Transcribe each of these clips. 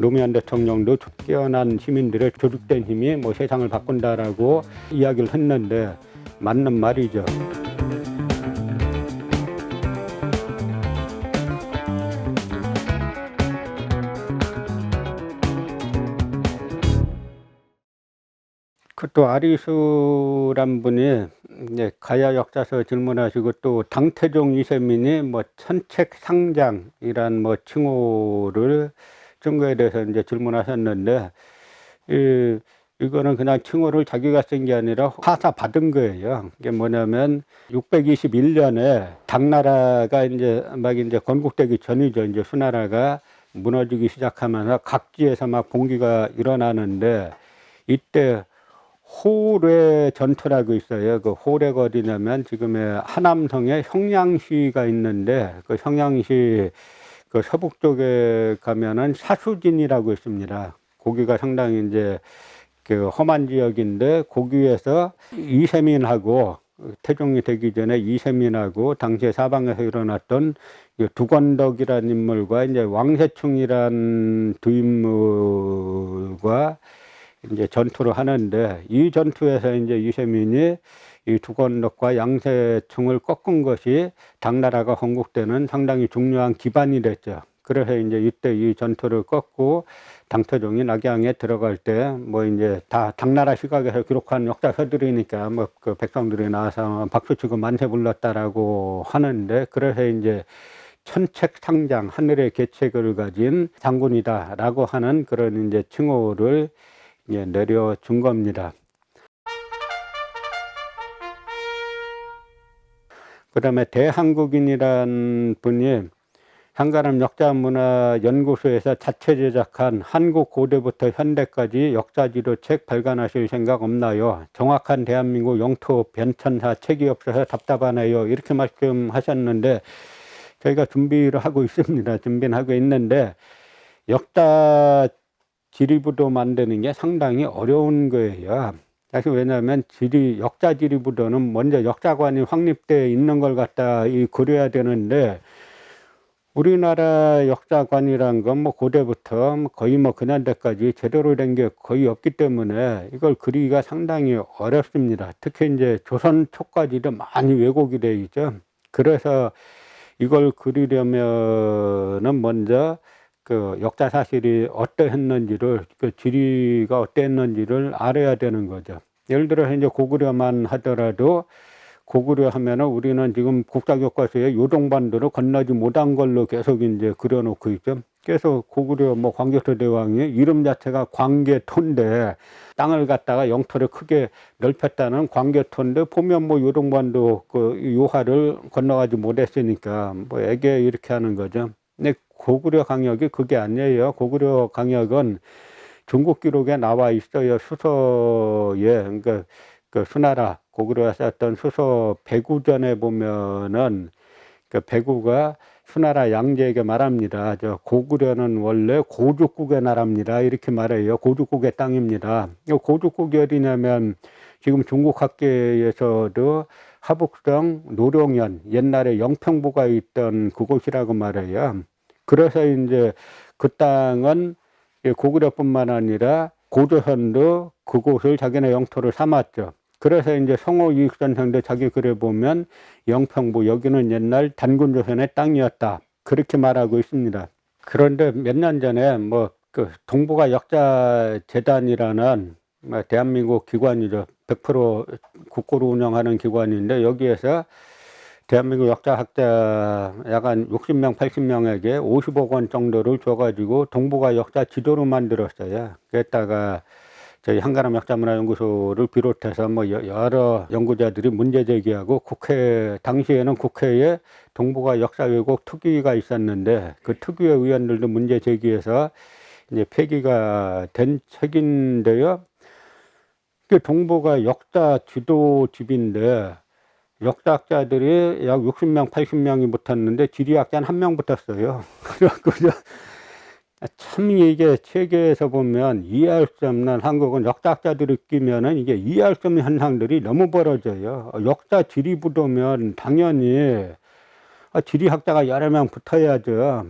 노무현 대통령도 깨어난 시민들의 조직된 힘이 뭐 세상을 바꾼다라고 이야기를 했는데 맞는 말이죠. 그또 아리수란 분이 이제 가야 역사서 질문하시고 또 당태종 이세민이 뭐 천책 상장이란 뭐 칭호를 준 거에 대해서 이제 질문하셨는데 이 이거는 그냥 칭호를 자기가 쓴 게 아니라 하사 받은 거예요. 이게 뭐냐면 621년에 당나라가 이제 막 이제 건국되기 전이죠. 이제 수나라가 무너지기 시작하면서 각지에서 막 봉기가 일어나는데 이때 호래 전투라고 있어요. 그 호래가 어디냐면 지금의 하남성에 형량시가 있는데 그 형량시 그 서북 쪽에 가면은 사수진이라고 있습니다. 거기가 상당히 이제 그 험한 지역인데 거기에서 이세민하고 태종이 되기 전에 이세민하고 당시에 사방에서 일어났던 이 두건덕이라는 인물과 이제 왕세충이란 두 인물과 이제 전투를 하는데 이 전투에서 이제 이세민이 이 두건덕과 양세충을 꺾은 것이 당나라가 건국되는 상당히 중요한 기반이 됐죠. 그래서 이제 이때 이 전투를 꺾고 당태종이 낙양에 들어갈 때 뭐 이제 다 당나라 시각에서 기록한 역사서들이니까 뭐 그 백성들이 나와서 박수 치고 만세 불렀다라고 하는데 그래서 이제 천책 상장 하늘의 계책을 가진 장군이다라고 하는 그런 이제 칭호를 예, 내려준 겁니다. 그 다음에 대한국인이란 분이 한가람 역사문화연구소에서 자체 제작한 한국 고대부터 현대까지 역사지도 책 발간하실 생각 없나요? 정확한 대한민국 영토 변천사 책이 없어서 답답하네요. 이렇게 말씀하셨는데 저희가 준비를 하고 있습니다. 준비는 하고 있는데 역사 지리부도 만드는 게 상당히 어려운 거예요. 사실 왜냐하면 지리 역사 지리부도는 먼저 역사관이 확립돼 있는 걸 갖다 이 그려야 되는데 우리나라 역사관이란 건 뭐 고대부터 뭐 거의 뭐 근현대까지 제대로 된 게 거의 없기 때문에 이걸 그리기가 상당히 어렵습니다. 특히 이제 조선 초까지도 많이 왜곡이 되어 있죠. 그래서 이걸 그리려면은 먼저 그 역사 사실이 어떠했는지를 그 지리가 어땠는지를 알아야 되는 거죠. 예를 들어서 이제 고구려만 하더라도 고구려 하면은 우리는 지금 국사교과서에 요동반도를 건너지 못한 걸로 계속 이제 그려놓고 있죠. 그래서 고구려 뭐 광개토 대왕이 이름 자체가 광개토인데 땅을 갖다가 영토를 크게 넓혔다는 광개토인데 보면 뭐 요동반도 그 요하를 건너가지 못했으니까 뭐 애게 이렇게 하는 거죠. 근데 고구려 강역이 그게 아니에요. 고구려 강역은 중국 기록에 나와 있어요. 수서에 그러니까 그 수나라 고구려가 썼던 수서 배구전에 보면은 그 배구가 수나라 양제에게 말합니다. 저 고구려는 원래 고죽국의 나라입니다. 이렇게 말해요. 고죽국의 땅입니다. 이 고죽국이 어디냐면 지금 중국 학계에서도 하북성 노룡현 옛날에 영평부가 있던 그곳이라고 말해요. 그래서 이제 그 땅은 고구려뿐만 아니라 고조선도 그곳을 자기네 영토를 삼았죠. 그래서 이제 성호 이익선생도 자기 글에 보면 영평부 여기는 옛날 단군조선의 땅이었다 그렇게 말하고 있습니다. 그런데 몇 년 전에 뭐 그 동북아 역사 재단이라는 뭐 대한민국 기관이죠. 100% 국고로 운영하는 기관인데 여기에서 대한민국 역사학자 약간 60명, 80명에게 50억 원 정도를 줘가지고 동북아 역사 지도를 만들었어요. 그랬다가 저희 한가람 역사문화연구소를 비롯해서 뭐 여- 여러 연구자들이 문제 제기하고 국회 당시에는 국회에 동북아 역사 왜곡 특위가 있었는데 그 특위의 의원들도 문제 제기해서 이제 폐기가 된 책인데요. 그 동북아 역사 지도집인데 역사학자들이 약 60명, 80명이 붙었는데 지리학자는 한 명 붙었어요. 그래갖고 참 이게 세계에서 보면 이해할 수 없는 한국은 역사학자들이 끼면은 이게 이해할 수 없는 현상들이 너무 벌어져요. 역사 지리부도면 당연히 아, 지리학자가 여러 명 붙어야죠.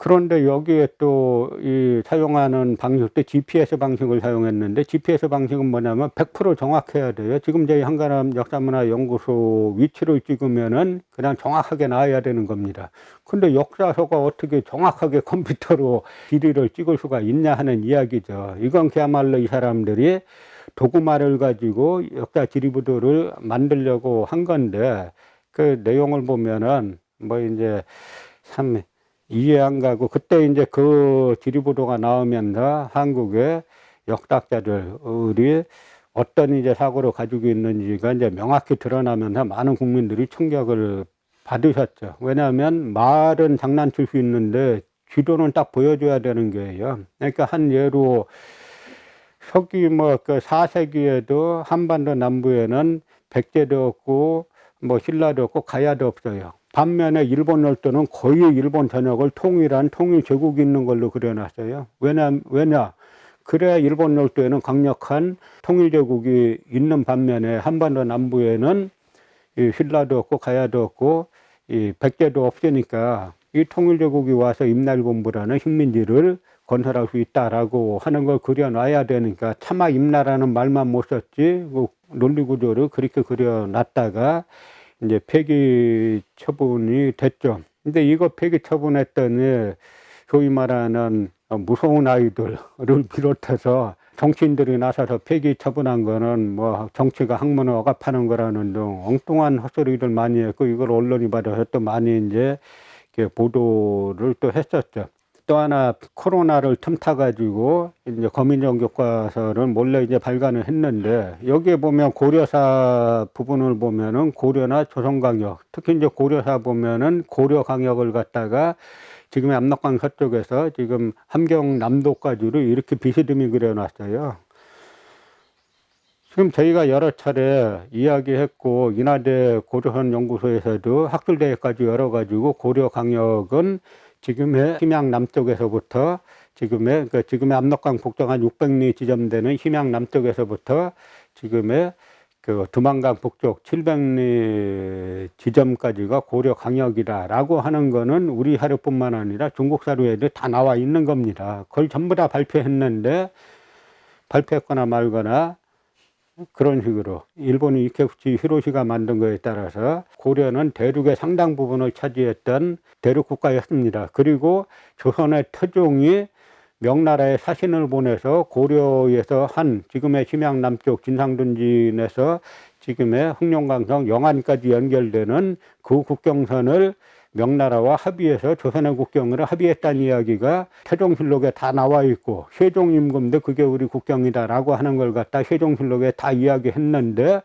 그런데 여기에 또 이 사용하는 방식도 GPS 방식을 사용했는데 GPS 방식은 뭐냐면 100% 정확해야 돼요. 지금 저희 한가람 역사문화연구소 위치를 찍으면은 그냥 정확하게 나와야 되는 겁니다. 근데 역사서가 어떻게 정확하게 컴퓨터로 길이를 찍을 수가 있냐 하는 이야기죠. 이건 그야말로 이 사람들이 도구말을 가지고 역사 지리부도를 만들려고 한 건데 그 내용을 보면은 뭐 이제 참 이해 안 가고 그때 이제 그 지리보도가 나오면서 한국의 역학자들이 어떤 이제 사고를 가지고 있는지가 이제 명확히 드러나면서 많은 국민들이 충격을 받으셨죠. 왜냐하면 말은 장난칠 수 있는데 지도는 딱 보여줘야 되는 거예요. 그러니까 한 예로 서기 뭐그 4세기에도 한반도 남부에는 백제도 없고 뭐 신라도 없고 가야도 없어요. 반면에 일본 열도는 거의 일본 전역을 통일한 통일 제국이 있는 걸로 그려놨어요. 왜냐 왜냐 그래야 일본 열도에는 강력한 통일 제국이 있는 반면에 한반도 남부에는 이 신라도 없고 가야도 없고 이 백제도 없으니까 이 통일 제국이 와서 임날본부라는 식민지를 건설할 수 있다라고 하는 걸 그려놔야 되니까 차마 임나라는 말만 못 썼지 그 논리 구조를 그렇게 그려놨다가 이제 폐기 처분이 됐죠. 근데 이거 폐기 처분했더니 소위 말하는 무서운 아이들을 비롯해서 정치인들이 나서서 폐기 처분한 거는 뭐 정치가 학문을 억압하는 거라는 등 엉뚱한 헛소리들 많이 했고 이걸 언론이 받아서 또 많이 이제 보도를 또 했었죠. 또 하나 코로나를 틈타 가지고 이제 거민정 교과서를 몰래 이제 발간을 했는데 여기에 보면 고려사 부분을 보면은 고려나 조선강역 특히 이제 고려사 보면은 고려강역을 갖다가 지금의 압록강 서쪽에서 지금 함경 남도까지를 이렇게 비스듬히 그려놨어요. 지금 저희가 여러 차례 이야기했고 인하대 고조선 연구소에서도 학술대회까지 열어가지고 고려 강역은 지금의 심양 남쪽에서부터 지금의 그 지금의 압록강 북쪽 한 600리 지점 되는 심양 남쪽에서부터 지금의 그 두만강 북쪽 700리 지점까지가 고려 강역이다라고 하는 거는 우리 사료뿐만 아니라 중국 사료에도 다 나와 있는 겁니다. 그걸 전부 다 발표했는데 발표했거나 말거나 그런 식으로 일본이 이케우치 히로시가 만든 거에 따라서 고려는 대륙의 상당 부분을 차지했던 대륙 국가였습니다. 그리고 조선의 태종이 명나라에 사신을 보내서 고려에서 한 지금의 심양 남쪽 진상둔진에서 지금의 흑룡강성 영안까지 연결되는 그 국경선을 명나라와 합의해서 조선의 국경으로 합의했다는 이야기가 태종실록에 다 나와 있고 세종 임금도 그게 우리 국경이다라고 하는 걸 갖다 세종실록에 다 이야기했는데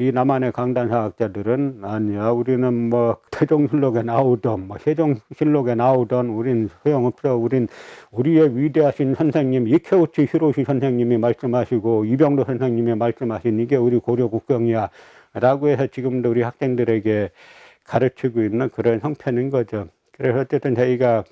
이 남한의 강단사학자들은 아니야. 우리는 뭐 태종실록에 나오던 뭐 세종실록에 나오던 우린 소용없어. 우린 우리의 위대하신 선생님 이케우치 히로시 선생님이 말씀하시고 이병도 선생님이 말씀하신 이게 우리 고려 국경이야. 라고 해서 지금도 우리 학생들에게 가르치고 있는 그런 형편인 거죠. 그래서 어쨌든 저희가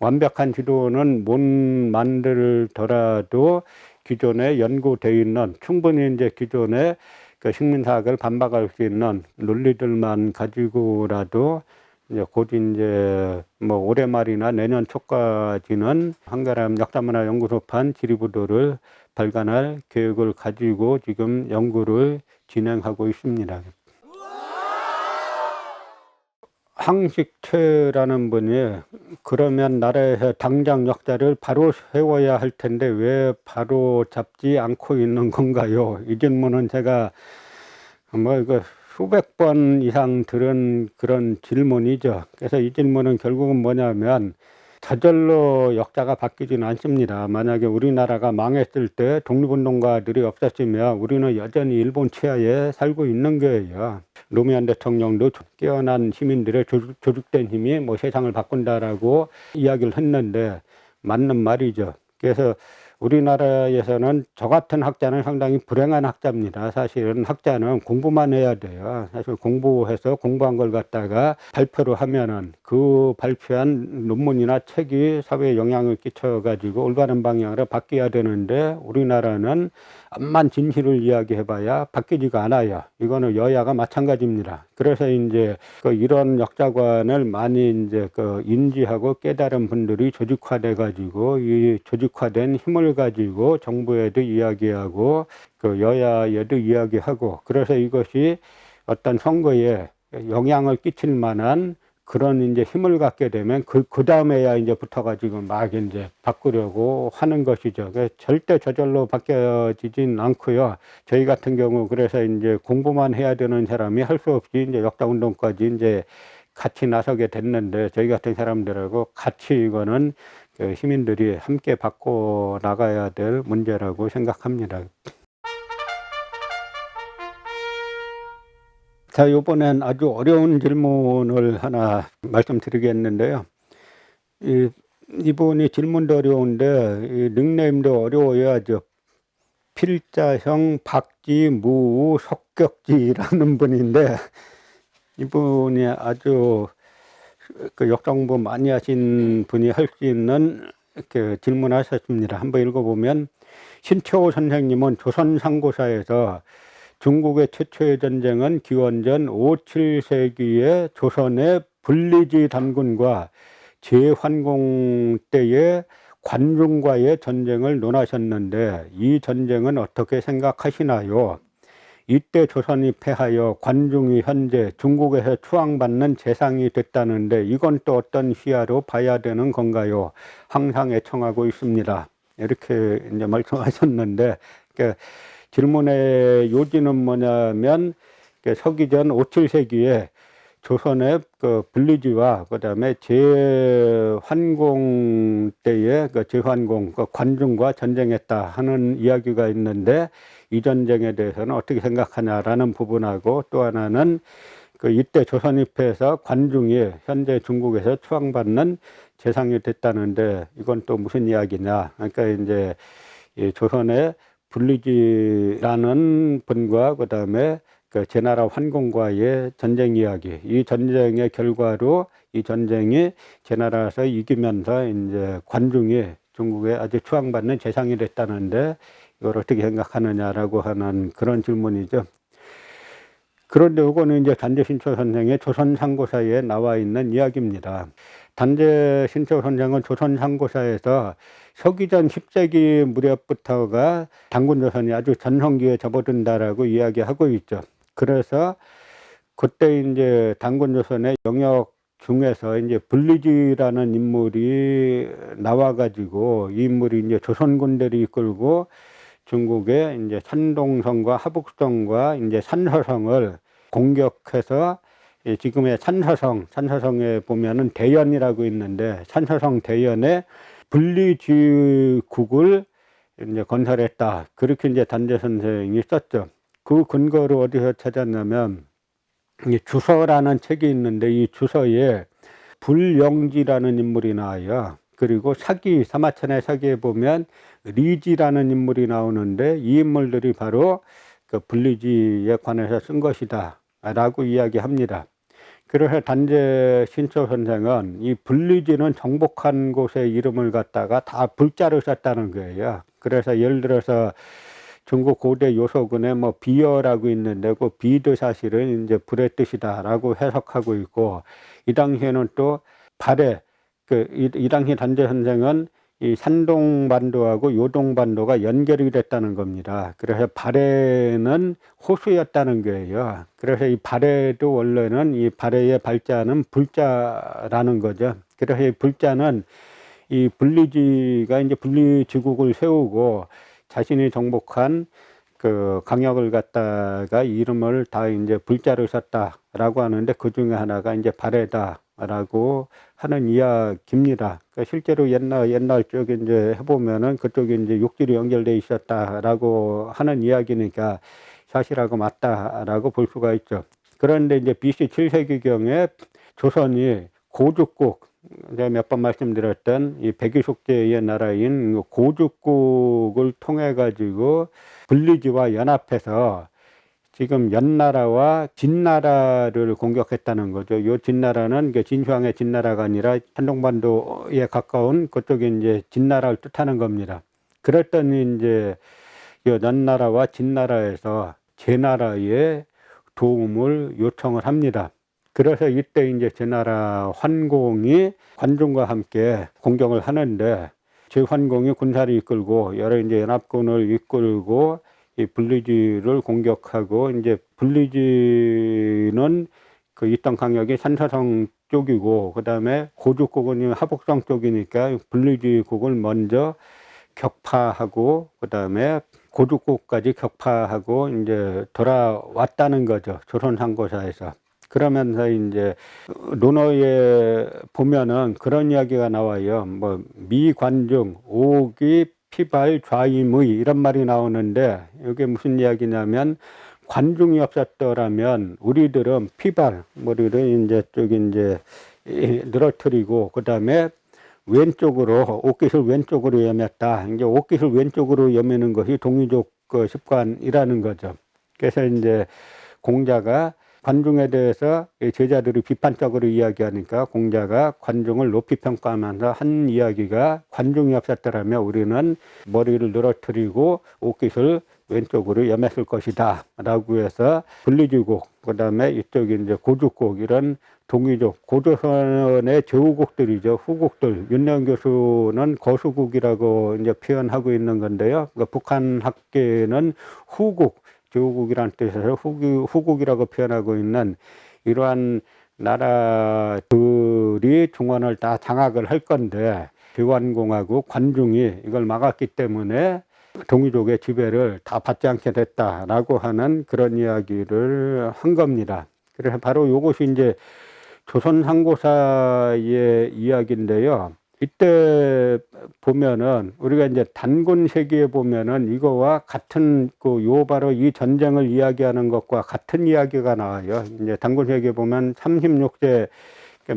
완벽한 지도는 못 만들더라도 기존에 연구되어 있는 충분히 이제 기존에 그 식민사학을 반박할 수 있는 논리들만 가지고라도 이제 곧 이제 뭐 올해 말이나 내년 초까지는 한가람 역사문화 연구소판 지리부도를 발간할 계획을 가지고 지금 연구를 진행하고 있습니다. 항식채라는 분이 그러면 나라에서 당장 역사를 바로 세워야 할 텐데 왜 바로 잡지 않고 있는 건가요? 이 질문은 제가 뭐 이거 수백 번 이상 들은 그런 질문이죠. 그래서 이 질문은 결국은 뭐냐면 저절로 역사가 바뀌지는 않습니다. 만약에 우리나라가 망했을 때 독립운동가들이 없었으면 우리는 여전히 일본 치하에 살고 있는 거예요. 노무현 대통령도 깨어난 시민들의 조직, 된 힘이 뭐 세상을 바꾼다라고 이야기를 했는데 맞는 말이죠. 그래서 우리나라에서는 저 같은 학자는 상당히 불행한 학자입니다. 사실은 학자는 공부만 해야 돼요. 사실 공부해서 공부한 걸 갖다가 발표를 하면은 그 발표한 논문이나 책이 사회에 영향을 끼쳐가지고 올바른 방향으로 바뀌어야 되는데 우리나라는 암만 진실을 이야기해봐야 바뀌지가 않아요. 이거는 여야가 마찬가지입니다. 그래서 이제 그 이런 역사관을 많이 이제 그 인지하고 깨달은 분들이 조직화돼 가지고 이 조직화된 힘을 가지고 정부에도 이야기하고 그 여야에도 이야기하고 그래서 이것이 어떤 선거에 영향을 끼칠 만한 그런 이제 힘을 갖게 되면 그, 그 다음에야 이제 붙어가지고 막 이제 바꾸려고 하는 것이죠. 그 절대 저절로 바뀌어지진 않고요. 저희 같은 경우 그래서 이제 공부만 해야 되는 사람이 할 수 없이 이제 역사운동까지 이제 같이 나서게 됐는데 저희 같은 사람들하고 같이 이거는 그 시민들이 함께 바꿔 나가야 될 문제라고 생각합니다. 자, 이번엔 아주 어려운 질문을 하나 말씀드리겠는데요. 이, 이분이 질문도 어려운데, 이 닉네임도 어려워야죠. 필자형 박지무 석격지라는 분인데, 이분이 아주 그 역정보 많이 하신 분이 할 수 있는 그 질문하셨습니다. 한번 읽어보면, 신채호 선생님은 조선상고사에서 중국의 최초의 전쟁은 기원전 5, 7세기의 조선의 분리지 단군과 재환공 때의 관중과의 전쟁을 논하셨는데 이 전쟁은 어떻게 생각하시나요? 이때 조선이 패하여 관중이 현재 중국에서 추앙받는 재상이 됐다는데 이건 또 어떤 시야로 봐야 되는 건가요? 항상 애청하고 있습니다. 이렇게 이제 말씀하셨는데, 그러니까 질문의 요지는 뭐냐면 서기 전 5, 7세기에 조선의 그 분리지와 그다음에 재환공 때의 그 재환공 그 관중과 전쟁했다 하는 이야기가 있는데 이 전쟁에 대해서는 어떻게 생각하냐라는 부분하고 또 하나는 그 이때 조선이 패해서 관중이 현재 중국에서 추앙받는 재상이 됐다는데 이건 또 무슨 이야기냐. 그러니까 이제 이 조선의 불리지라는 분과 그 다음에 그 제나라 환공과의 전쟁 이야기, 이 전쟁의 결과로 이 전쟁이 제나라에서 이기면서 이제 관중이 중국에 아주 추앙받는 재상이 됐다는데 이걸 어떻게 생각하느냐라고 하는 그런 질문이죠. 그런데 이거는 이제 단재 신초 선생의 조선 상고사에 나와 있는 이야기입니다. 단재신초 선생은 조선상고사에서 서기전 10세기 무렵부터가 단군조선이 아주 전성기에 접어든다라고 이야기하고 있죠. 그래서 그때 이제 단군조선의 영역 중에서 이제 불리지라는 인물이 나와가지고 이 인물이 이제 조선군대를 이끌고 중국의 이제 산동성과 하북성과 이제 산서성을 공격해서 지금의 산서성, 산서성에 보면은 대연이라고 있는데 산서성 대연에 분리지국을 이제 건설했다. 그렇게 이제 단재 선생이 썼죠. 그 근거를 어디서 찾았냐면 이 주서라는 책이 있는데 이 주서에 불영지라는 인물이 나와요. 그리고 사기 사마천의 사기에 보면 리지라는 인물이 나오는데 이 인물들이 바로 그 분리지에 관해서 쓴 것이다라고 이야기합니다. 그래서 단재 신초 선생은 이 분리지는 정복한 곳의 이름을 갖다가 다 불자를 썼다는 거예요. 그래서 예를 들어서 중국 고대 요소군에 뭐 비어라고 있는데 그 비도 사실은 이제 불의 뜻이다라고 해석하고 있고 이 당시에는 또 발해 그이 이 당시 단재 선생은 이 산동반도하고 요동반도가 연결이 됐다는 겁니다. 그래서 발해는 호수였다는 거예요. 그래서 이 발해도 원래는 이 발해의 발자는 불자라는 거죠. 그래서 이 불자는 이 분리지가 이제 분리지국을 세우고 자신이 정복한 그 강역을 갖다가 이름을 다 이제 불자를 썼다라고 하는데 그 중에 하나가 이제 발해다. 라고 하는 이야기입니다. 그러니까 실제로 옛날, 옛날 쪽에 이제 해보면은 그쪽에 이제 육질이 연결돼 있었다라고 하는 이야기니까 사실하고 맞다라고 볼 수가 있죠. 그런데 이제 BC 7세기경에 조선이 고죽국, 제가 몇 번 말씀드렸던 이 백유속제의 나라인 고죽국을 통해 가지고 분리지와 연합해서 지금 연나라와 진나라를 공격했다는 거죠. 요 진나라는 그 진주왕의 진나라가 아니라 한동반도에 가까운 그쪽에 이제 진나라를 뜻하는 겁니다. 그랬더니 이제 요 연나라와 진나라에서 제 나라의 도움을 요청을 합니다. 그래서 이때 이제 제 나라 환공이 관중과 함께 공격을 하는데 제 환공이 군사를 이끌고 여러 이제 연합군을 이끌고 이 분리지를 공격하고 이제 분리지는 그 이땅 강역이 산사성 쪽이고 그다음에 고죽국은 하복성 쪽이니까 분리지국을 먼저 격파하고 그다음에 고죽국까지 격파하고 이제 돌아왔다는 거죠. 조선 상고사에서. 그러면서 이제 논어에 보면은 그런 이야기가 나와요. 뭐 미관중 오기 피발 좌임의 이런 말이 나오는데 이게 무슨 이야기냐면 관중이 없었더라면 우리들은 피발 머리를 이제 쪽이 이제 늘어뜨리고 그 다음에 왼쪽으로 옷깃을 왼쪽으로 여몄다. 이제 옷깃을 왼쪽으로 여미는 것이 동이족 그 습관이라는 거죠. 그래서 이제 공자가 관중에 대해서 이 제자들이 비판적으로 이야기하니까 공자가 관중을 높이 평가하면서 한 이야기가 관중이 없었더라면 우리는 머리를 늘어뜨리고 옷깃을 왼쪽으로 염했을 것이다. 라고 해서 분리주국, 그 다음에 이쪽이 이제 고주국, 이런 동이족, 고조선의 제후국들이죠. 후국들. 윤영 교수는 거수국이라고 이제 표현하고 있는 건데요. 그러니까 북한 학계는 후국, 제후국이라는 뜻에서 후국, 후국이라고 표현하고 있는 이러한 나라들이 중원을 다 장악을 할 건데 대관공하고 관중이 이걸 막았기 때문에 동이족의 지배를 다 받지 않게 됐다라고 하는 그런 이야기를 한 겁니다. 그래서 바로 이것이 이제 조선 상고사의 이야기인데요. 이때 보면은 우리가 이제 단군 세기에 보면은 이거와 같은 그 요 바로 이 전쟁을 이야기하는 것과 같은 이야기가 나와요. 이제 단군 세기에 보면 36세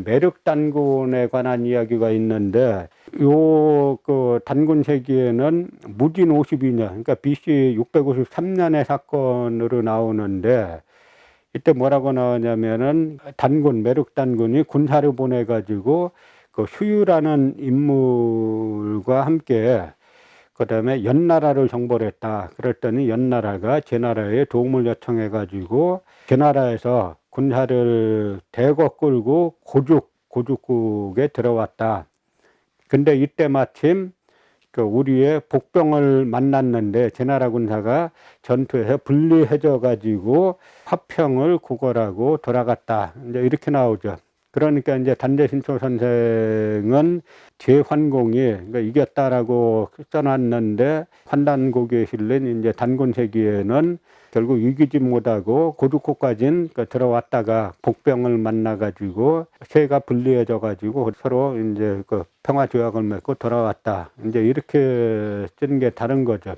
매력 단군에 관한 이야기가 있는데 요 그 단군 세기에는 무진 52년 그러니까 BC 653년의 사건으로 나오는데 이때 뭐라고 나오냐면은 단군 매력 단군이 군사를 보내 가지고 그 휴유라는 인물과 함께 그다음에 연나라를 정벌 했다. 그랬더니 연나라가 제 나라에 도움을 요청해 가지고 제 나라에서 군사를 대거 끌고 고죽 고죽국에 들어왔다. 근데 이때 마침 그 우리의 복병을 만났는데 제나라 군사가 전투에서 불리해져 가지고 화평을 구걸하고 돌아갔다. 이제 이렇게 나오죠. 그러니까 이제 단대신초 선생은 제환공이 그러니까 이겼다라고 써놨는데 환단고기에 실린 이제 단군세기에는 결국 이기지 못하고 고두코까진 그 들어왔다가 복병을 만나가지고 세가 불리해져가지고 서로 이제 그 평화 조약을 맺고 돌아왔다. 이제 이렇게 쓴 게 다른 거죠.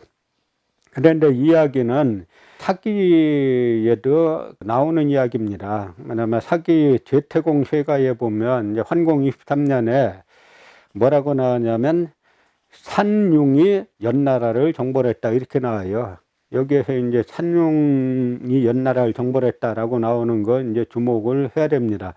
그런데 이야기는 사기에도 나오는 이야기입니다. 왜냐하면 사기 제태공 세가에 보면 이제 환공 23년에 뭐라고 나오냐면 산융이 연나라를 정벌했다 이렇게 나와요. 여기에서 이제 산융이 연나라를 정벌했다라고 나오는 거 이제 주목을 해야 됩니다.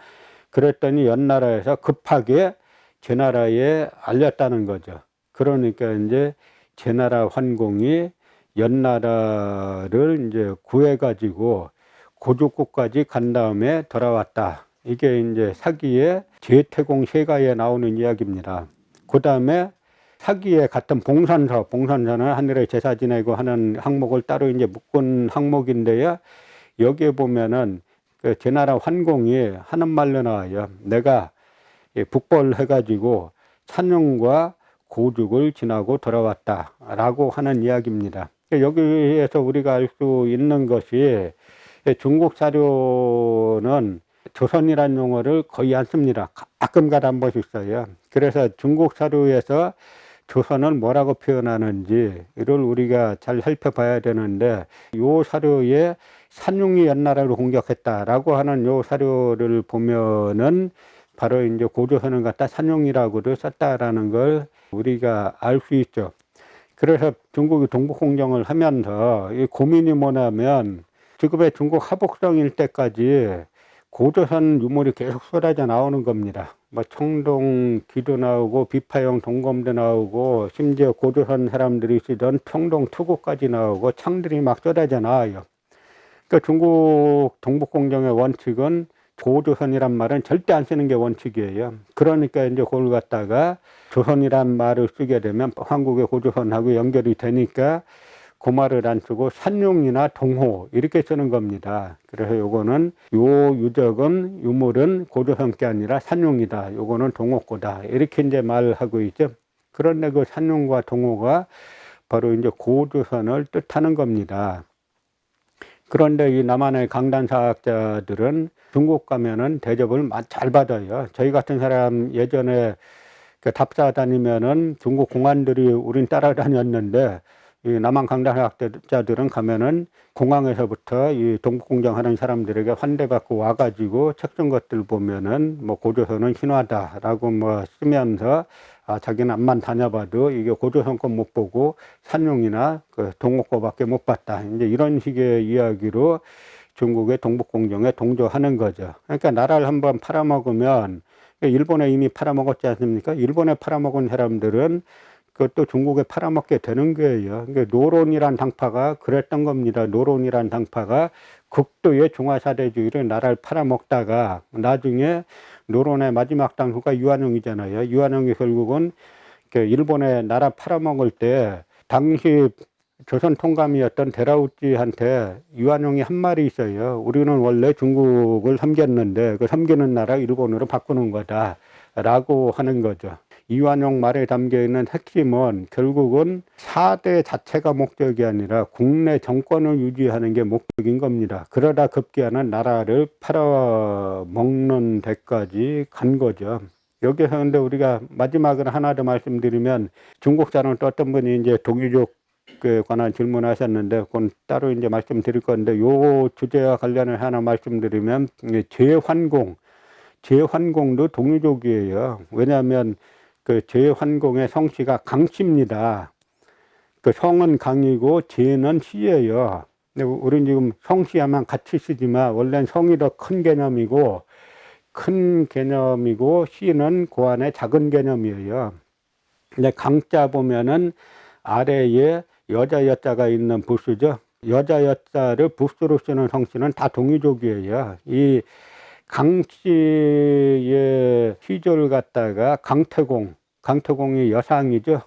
그랬더니 연나라에서 급하게 제 나라에 알렸다는 거죠. 그러니까 이제 제 나라 환공이 연나라를 이제 구해가지고 고조국까지 간 다음에 돌아왔다. 이게 이제 사기의 제태공 세가에 나오는 이야기입니다. 그 다음에 사기에 같은 봉산서, 봉산서는 하늘에 제사 지내고 하는 항목을 따로 이제 묶은 항목인데요. 여기에 보면은 그 제나라 환공이 하는 말로 나와요. 내가 북벌해가지고 찬용과 고죽을 지나고 돌아왔다라고 하는 이야기입니다. 여기에서 우리가 알 수 있는 것이 중국 사료는 조선이라는 용어를 거의 안 씁니다. 가끔 가다 한 번씩 써요. 그래서 중국 사료에서 조선을 뭐라고 표현하는지 이를 우리가 잘 살펴봐야 되는데 요 사료에 산용이 연나라를 공격했다라고 하는 요 사료를 보면은 바로 이제 고조선을 갖다 산용이라고도 썼다라는 걸 우리가 알 수 있죠. 그래서 중국이 동북공정을 하면서 이 고민이 뭐냐면 지금의 중국 하복성일 때까지 고조선 유물이 계속 쏟아져 나오는 겁니다. 뭐 청동 기도 나오고 비파형 동검도 나오고 심지어 고조선 사람들이 쓰던 평동 투구까지 나오고 창들이 막 쏟아져 나와요. 그러니까 중국 동북공정의 원칙은 고조선이란 말은 절대 안 쓰는 게 원칙이에요. 그러니까 이제 그걸 갖다가 조선이란 말을 쓰게 되면 한국의 고조선하고 연결이 되니까 그 말을 안 쓰고 산용이나 동호 이렇게 쓰는 겁니다. 그래서 요거는 요 유적은 유물은 고조선 게 아니라 산용이다. 요거는 동호거다. 이렇게 이제 말하고 있죠. 그런데 그 산용과 동호가 바로 이제 고조선을 뜻하는 겁니다. 그런데 이 남한의 강단 사학자들은 중국 가면은 대접을 잘 받아요. 저희 같은 사람 예전에 그 답사 다니면은 중국 공안들이 우린 따라다녔는데 이 남한 강단학자들은 가면은 공항에서부터 이 동북공정 하는 사람들에게 환대받고 와가지고 책 쓴 것들 보면은 뭐 고조선은 신화다라고 뭐 쓰면서 아, 자기는 암만 다녀봐도 이게 고조선 건못 보고 산용이나 그 동호 거밖에 못 봤다. 이제 이런 식의 이야기로 중국의 동북공정에 동조하는 거죠. 그러니까 나라를 한번 팔아먹으면 일본에 이미 팔아먹었지 않습니까? 일본에 팔아먹은 사람들은 그것도 중국에 팔아먹게 되는 거예요. 그러니까 노론이란 당파가 그랬던 겁니다. 노론이란 당파가 극도의 중화사대주의를 나라를 팔아먹다가 나중에 노론의 마지막 당후가 유한용이잖아요. 유한용이 결국은 그 일본에 나라 팔아먹을 때 당시 조선 통감이었던 데라우찌한테 유한용이 한 말이 있어요. 우리는 원래 중국을 섬겼는데 그 섬기는 나라 일본으로 바꾸는 거다 라고 하는 거죠. 이완용 말에 담겨 있는 핵심은 결국은 사대 자체가 목적이 아니라 국내 정권을 유지하는 게 목적인 겁니다. 그러다 급기야는 나라를 팔아먹는 데까지 간 거죠. 여기서 근데 우리가 마지막으로 하나 더 말씀드리면 중국사는 또 어떤 분이 이제 동유족에 관한 질문하셨는데 그건 따로 이제 말씀드릴 건데 요 주제와 관련해 하나 말씀드리면 재환공 재환공도 동유족이에요. 왜냐하면 그 제환공의 성씨가 강씨입니다. 그 성은 강이고 제는 씨예요. 근데 우리는 지금 성씨야만 같이 쓰지만 원래는 성이 더 큰 개념이고 큰 개념이고 씨는 그 안에 작은 개념이에요. 근데 강자 보면은 아래에 여자 여자가 있는 부수죠. 여자 여자를 부수로 쓰는 성씨는 다 동의족이에요. 이 강씨의 시절 갖다가 강태공, 강태공이 여상이죠.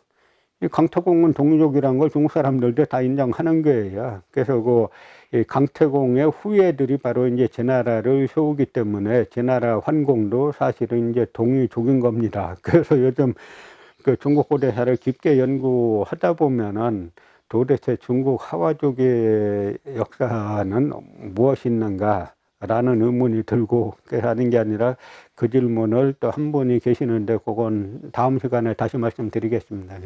이 강태공은 동족이란 걸 중국 사람들도 다 인정하는 거예요. 그래서 그 강태공의 후예들이 바로 이제 제 나라를 세우기 때문에 제 나라 환공도 사실은 이제 동이족인 겁니다. 그래서 요즘 그 중국 고대사를 깊게 연구하다 보면은 도대체 중국 하와족의 역사는 무엇이 있는가 라는 의문이 들고 하는 게 아니라 그 질문을 또 한 분이 계시는데 그건 다음 시간에 다시 말씀드리겠습니다.